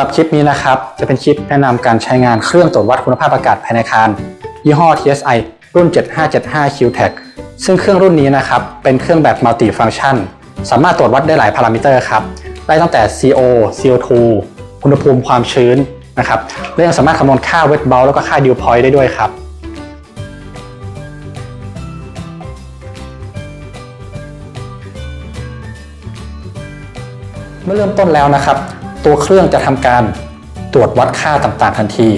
สำหรับคลิปนี้นะครับ จะเป็นคลิปแนะนำการใช้งานเครื่องตรวจวัดคุณภาพอากาศภายในอาคาร ยี่ห้อ TSI รุ่น 7575 QTech ซึ่งเครื่องรุ่นนี้นะครับเป็นเครื่องแบบมัลติฟัง c t ชันสามารถตรวจวัดได้หลายพารามิเตอร์ครับได้ตั้งแต่ CO CO2 อุณหภูมิความชื้นนะครับและยังสามารถคำนวณค่า wet bulb แล้วก็ค่า dew point ได้ด้วยครับเมื่อเริ่มต้นแล้วนะครับ ตัวเครื่องจะทำการตรวจวัดค่าต่างๆ ทันที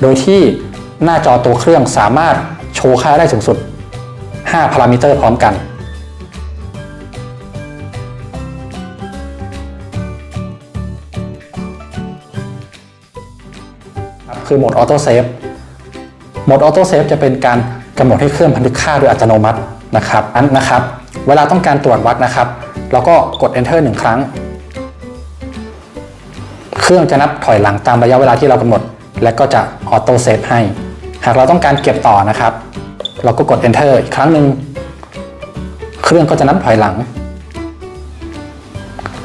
โดยที่หน้าจอตัวเครื่องสามารถโชว์ค่าได้สูงสุด 5 พารามิเตอร์พร้อมกันครับคือโหมดออโต้เซฟ โหมดออโต้เซฟจะเป็นการกำหนดให้เครื่องบันทึกค่าโดยอัตโนมัตินะครับอันนะครับ เวลาต้องการตรวจวัดนะครับเราก็กด enter หนึ่งครั้ง เครื่องจะนับถอยหลังตามระยะเวลาที่เรากำหนด และก็จะออโต้เซฟให้ หากเราต้องการเก็บต่อนะครับ เราก็กด enter อีกครั้งหนึ่งเครื่องก็จะนับถอยหลัง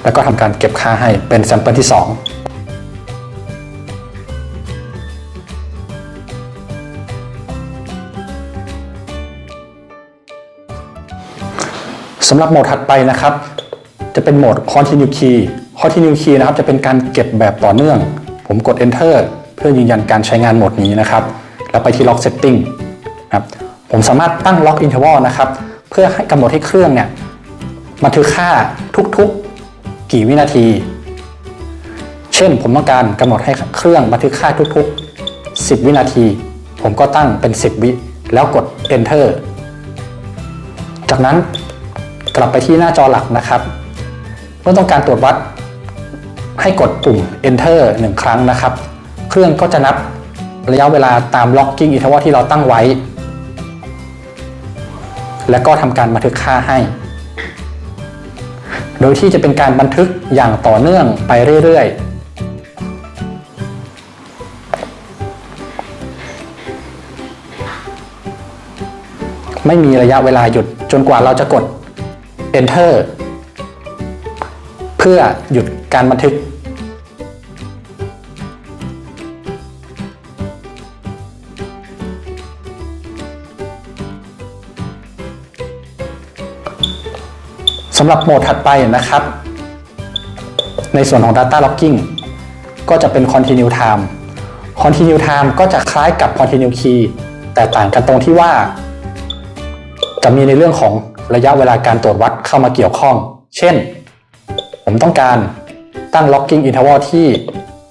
แล้วก็ทำการเก็บค่าให้เป็นแซมเปิลที่ 2สำหรับโหมดถัดไปนะครับ จะเป็นโหมด continue key continue key นะครับจะเป็นการเก็บแบบต่อเนื่อง ผมกด enter เพื่อยืนยันการใช้งานโหมดนี้นะครับ แล้วไปที่ lock setting ครับผมสามารถตั้ง lock interval นะครับ เพื่อให้กำหนดให้เครื่องเนี่ยบันทึกค่าทุกๆ กี่วินาที เช่นผมต้องการกำหนดให้เครื่องบันทึกค่าทุกๆ 10 วินาที ผมก็ตั้งเป็น 10 วิ แล้วกด enter จากนั้นกลับไปที่หน้าจอหลักนะครับ เมื่อต้องการตรวจวัด ให้กดปุ่ม enter หนึ่งครั้งนะครับ เครื่องก็จะนับระยะเวลาตาม locking interval ที่เราตั้งไว้ และก็ทำการบันทึกค่าให้ โดยที่จะเป็นการบันทึกอย่างต่อเนื่องไปเรื่อยๆไม่มีระยะเวลาหยุดจนกว่าเราจะกด enter เพื่อหยุดการบันทึกำหรับโหมดถัดไปนะครับ ในส่วนของ Data Logging ก็จะเป็น Continue Time Continue Time ก็จะคล้ายกับ Continue Key แต่ต่างกันตรงที่ว่า จะมีในเรื่องของระยะเวลาการตรวจวัดเข้ามาเกี่ยวข้อง เช่น ผมต้องการตั้ง Logging Interval ที่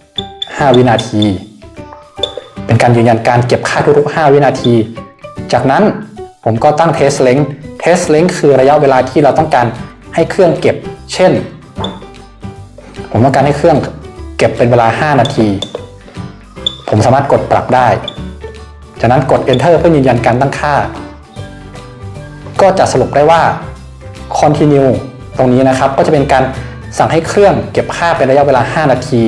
5 วินาที เป็นการยืนยันการเก็บค่าทุกๆ 5 วินาที จากนั้นผมก็ตั้ง Test Length Test Length คือระยะเวลาที่เราต้องการ ให้เครื่องเก็บ เช่น ผมต้องการให้เครื่องเก็บเป็นเวลา 5 นาที ผมสามารถกดปรับได้ จากนั้นกด Enter เพื่อยืนยันการตั้งค่า ก็จะสรุปได้ว่า continue ตรงนี้นะครับ ก็จะเป็นการสั่งให้เครื่องเก็บค่าเป็นระยะเวลา 5 นาที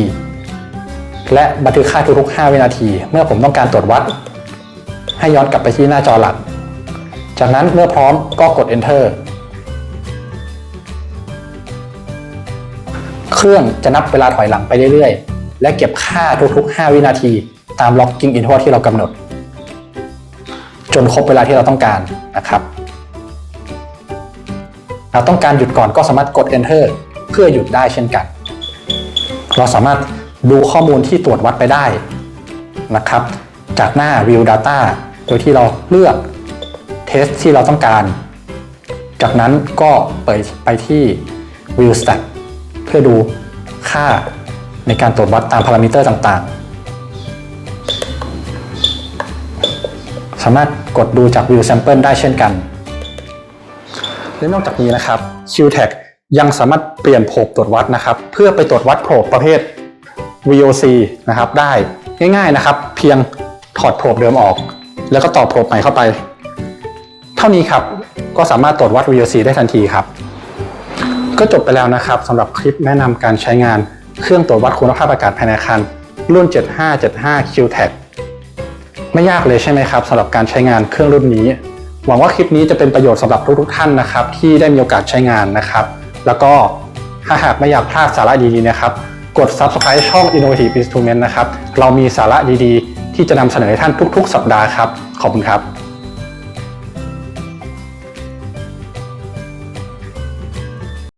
และบันทึกค่าทุกๆ5วินาที เมื่อผมต้องการตรวจวัด ให้ย้อนกลับไปที่หน้าจอหลัก จากนั้นเมื่อพร้อมก็กด enter รื่องจะนับเวลาถอยหลังไปเรื่อยๆ และเก็บค่าทุกๆ 5 วินาที ตาม locking interval ที่เรากำหนด จนครบเวลาที่เราต้องการนะครับเราต้องการหยุดก่อนก็สามารถกด enter เพื่อหยุดได้เช่นกัน เราสามารถดูข้อมูลที่ตรวจวัดไปได้นะครับ จากหน้า view data โดยที่เราเลือก test ที่เราต้องการ จากนั้นก็เปิดไปที่ view stat พื่อดูค่าในการตรวจวัดตามพารามิเตอร์ต่างๆ สามารถกดดูจาก view sample ได้เช่นกัน และนอกจากนี้นะครับ QTech ยังสามารถเปลี่ยนโผบตรวจวัดนะครับ เพื่อไปตรวจวัดโผบประเภท VOC นะครับได้ง่ายๆนะครับ เพียงถอดโผบเดิมออก แล้วก็ต่อโผบใหม่เข้าไป เท่านี้ครับก็สามารถตรวจวัด VOC ได้ทันทีครับ ก็จบไปแล้วนะครับสำหรับคลิปแนะนำการใช้งาน เครื่องตรวจวัดคุณภาพอากาศภายในอาคารรุ่น 7575 QTech ไม่ยากเลยใช่ไหมครับสำหรับการใช้งานเครื่องรุ่นนี้ หวังว่าคลิปนี้จะเป็นประโยชน์สำหรับทุกๆท่านนะครับ ที่ได้มีโอกาสใช้งานนะครับ แล้วก็ถ้าหากไม่อยากพลาดสาระดีๆนะครับ กด Subscribe ช่อง Innovative Instrument นะครับ เรามีสาระดีๆ ที่จะนำเสนอให้ท่านทุก ๆ สัปดาห์ครับ ขอบคุณครับ